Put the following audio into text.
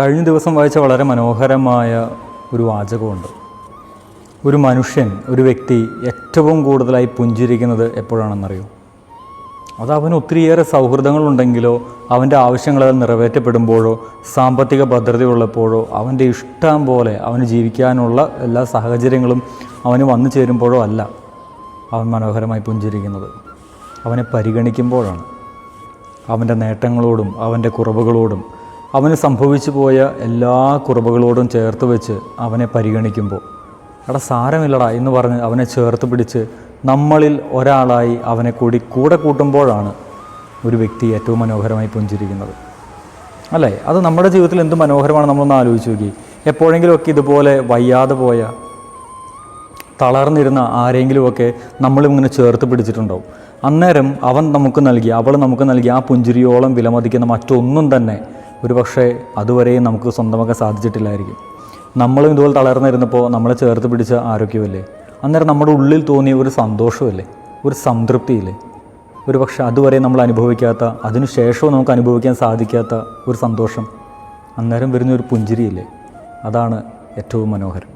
കഴിഞ്ഞ ദിവസം വായിച്ച വളരെ മനോഹരമായ ഒരു വാചകമുണ്ട്. ഒരു മനുഷ്യൻ ഒരു വ്യക്തി ഏറ്റവും കൂടുതലായി പുഞ്ചിരിക്കുന്നത് എപ്പോഴാണെന്നറിയോ? അത് അവന് ഒത്തിരിയേറെ സൗഹൃദങ്ങളുണ്ടെങ്കിലോ അവന്റെ ആവശ്യങ്ങൾ നിറവേറ്റപ്പെടുമ്പോഴോ സാമ്പത്തിക ഭദ്രതയുള്ളപ്പോഴോ അവന്റെ ഇഷ്ടം പോലെ അവന് ജീവിക്കാനുള്ള എല്ലാ സാഹചര്യങ്ങളും അവന് വന്നു ചേരുമ്പോഴോ അല്ല അവൻ മനോഹരമായി പുഞ്ചിരിക്കുന്നത്. അവനെ പരിഗണിക്കുമ്പോഴാണ്. അവന്റെ നേട്ടങ്ങളോടും അവന്റെ കുറവുകളോടും അവന് സംഭവിച്ചു പോയ എല്ലാ കുറവുകളോടും ചേർത്ത് വെച്ച് അവനെ പരിഗണിക്കുമ്പോൾ എടാ സാരമില്ലടാ എന്ന് പറഞ്ഞ് അവനെ ചേർത്ത് പിടിച്ച് നമ്മളിൽ ഒരാളായി അവനെ കൂടി കൂടെ കൂട്ടുമ്പോഴാണ് ഒരു വ്യക്തി ഏറ്റവും മനോഹരമായി പുഞ്ചിരിക്കുന്നത്. അല്ലേ? അത് നമ്മുടെ ജീവിതത്തിൽ എന്ത് മനോഹരമാണ് നമ്മളൊന്ന് ആലോചിച്ച് നോക്കി. എപ്പോഴെങ്കിലുമൊക്കെ ഇതുപോലെ വയ്യാതെ പോയ തളർന്നിരുന്ന ആരെങ്കിലുമൊക്കെ നമ്മളിങ്ങനെ ചേർത്ത് പിടിച്ചിട്ടുണ്ടാവും. അന്നേരം അവൻ നമുക്ക് നൽകി അവൾ നമുക്ക് നൽകി ആ പുഞ്ചിരിയോളം വിലമതിക്കുന്ന മറ്റൊന്നും തന്നെ ഒരു പക്ഷേ അതുവരെയും നമുക്ക് സ്വന്തമൊക്കെ സാധിച്ചിട്ടില്ലായിരിക്കും. നമ്മളും ഇതുപോലെ തളർന്നിരുന്നപ്പോൾ നമ്മളെ ചേർത്ത് പിടിച്ച ആരോഗ്യമല്ലേ? അന്നേരം നമ്മുടെ ഉള്ളിൽ തോന്നിയ ഒരു സന്തോഷമല്ലേ? ഒരു സംതൃപ്തിയില്ലേ? ഒരു പക്ഷേ അതുവരെ നമ്മൾ അനുഭവിക്കാത്ത അതിനുശേഷവും നമുക്ക് അനുഭവിക്കാൻ സാധിക്കാത്ത ഒരു സന്തോഷം അന്നേരം വരുന്ന ഒരു പുഞ്ചിരിയില്ലേ? അതാണ് ഏറ്റവും മനോഹരം.